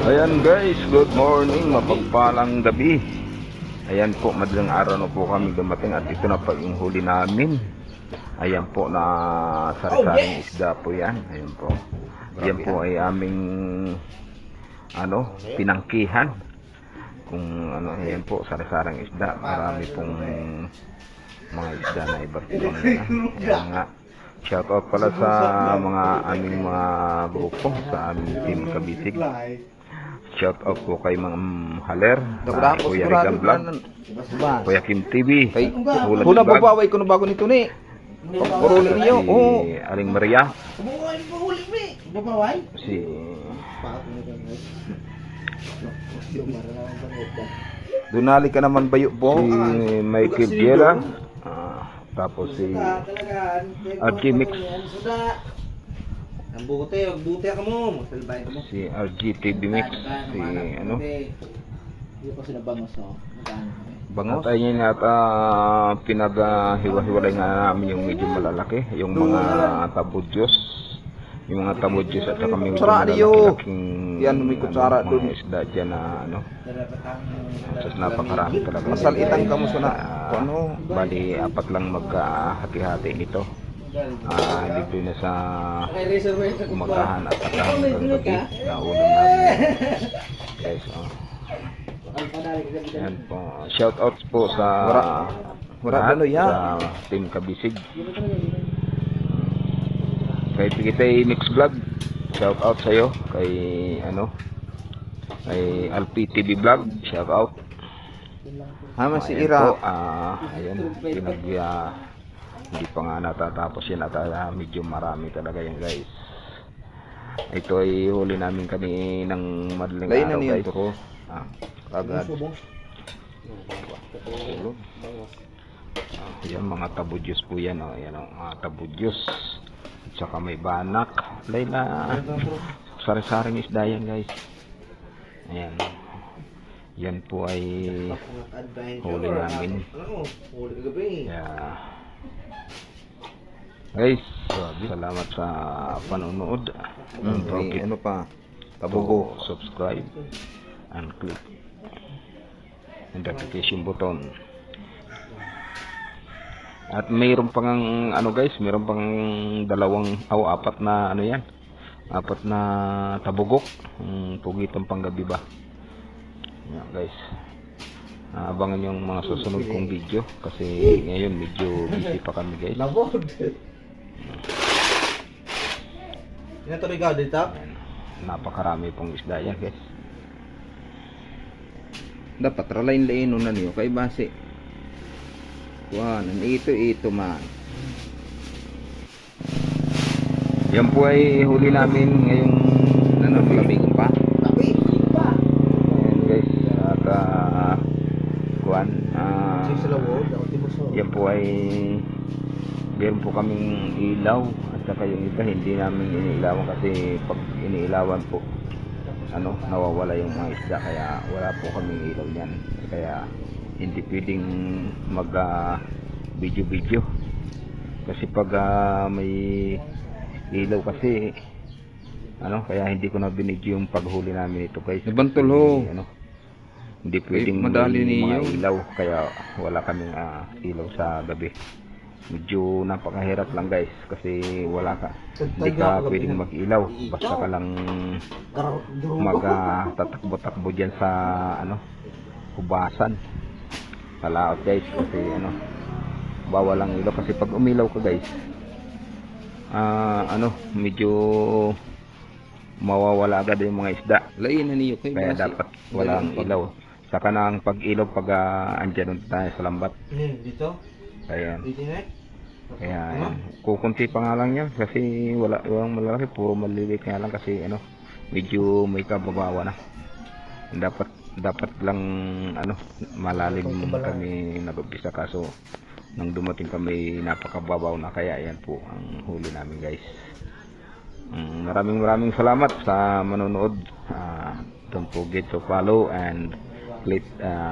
Ayan guys, good morning, mapagpalang gabi. Ayan po, madalang araw na po kami dumating at ito na pa yung huli namin. Ayan po na sari-saring isda po yan. Ayan po. Yan po ay aming ano, pinangkihan. Kung ano, ayan po, sari-saring isda. Marami pong mga isda na iba't ibang Ayan nga. Shout out pala sa mga aming mga grupo sa aming team Kabisig. Shout out po kay Ma'am Haler, uh, Kuya sigurado Rigan Vlog? Kuya Kim TV, Kay Vlog, babaway ko na bago nito ni. Pagpuruli niyo. Oo. Aling Maria. Babawain? si Dunali ka naman bayo po. si Michael Viera, ah, tapos si Talagaan. Ang buti, ang buti ka mo. Masalbayin ka mo. si RGTV Mix, si ano, Hindi pa sila bangos no. Magkano kami? Bangos. At ayun at uh, pinag-hiwa-hiwalay nga namin yung medyo malalaki, yung mga tabudyos, yung mga tabudyos at saka medyo malalaki-laking Yan, may kutsara ano, dun. mga isda dyan na ano, Tapos napakarami talaga. Masalitan ka mo sa na. Ah, Ano? Bali, apat lang magkahati-hati nito. Ah, dito na sa umagahan at saka hanggang gabi. Naulan namin. Guys, oh. Yan po. Shout out po sa dalo yan. sa Team Kabisig. Kay Tigitay Mix Vlog. Shout out sa iyo kay ano kay Alpi TV Vlog. Shout out. Hama si Ayan Ira. po, ah, ayan, pinag, ah, hindi pa nga natatapos yan at ah, medyo marami talaga yan guys. Ito ay huli namin kami ng madaling Lain na araw guys. ito ko. Ah, agad. Tulog. Ah, yan mga tabudyos po yan. Oh. Yan ang mga tabudyos. At saka may banak. Lay na. Sari-saring isda yan guys. Ayan. Yan po ay huli namin. Ano? Yeah. Guys, salamat sa panonood. Mm, Don't may forget ano pa? to Tabugo. subscribe and click the notification button. At mayroon pang ano guys, mayroon pang dalawang aw apat na ano yan. Apat na tabugok. Um, pugitang panggabi ba. Yan guys. Ah, abangan yung mga susunod kong video kasi ngayon medyo busy pa kami guys. Labod. Yan to ikaw dito? Ayan. Napakarami pong isda yan guys. Dapat ralain lain na niyo kay base. Kuan, ito ito man. Yan po ay huli namin ngayong Ano malamig pa? Tapi, pa. Ayan guys, at uh, kuan, ah, Sing sa lawod, ako timo so. yan po ay meron po kaming ilaw at saka yung iba hindi namin iniilawan kasi pag iniilawan po ano, nawawala yung mga isda. Kaya wala po kaming ilaw niyan. Kaya hindi pwedeng mag ah, video video kasi pag ah, may ilaw kasi ano kaya hindi ko na binidyo yung paghuli namin ito guys. Nabantol ho. ano, hindi pwedeng madali ninyo. ilaw kaya wala kaming ah, ilaw sa gabi. Medyo napakahirap lang guys kasi wala ka. Hindi ka pwedeng mag-ilaw. Basta ka lang mag ah, tatakbo-takbo dyan sa ano hubasan. Palaot guys kasi ano bawal ang ilaw. Kasi pag umilaw ka guys ah ano medyo mawawala agad yung mga isda. Lain na niyo kay kaya dapat walang ilaw saka na ang pag-ilaw pag uh, andyan tayo sa lambat. Hmm, dito? kaya Dito na? kaya yan. kukunti pa nga lang yan kasi wala walang malalaki. Puro maliliit nga lang kasi ano medyo may kababawa na. Dapat dapat lang ano malalim kami nag-umpisa. Kaso nang dumating kami napakababaw na. Kaya yan po ang huli namin guys. Mm, maraming maraming salamat sa manonood. Uh, don't forget to follow and click uh,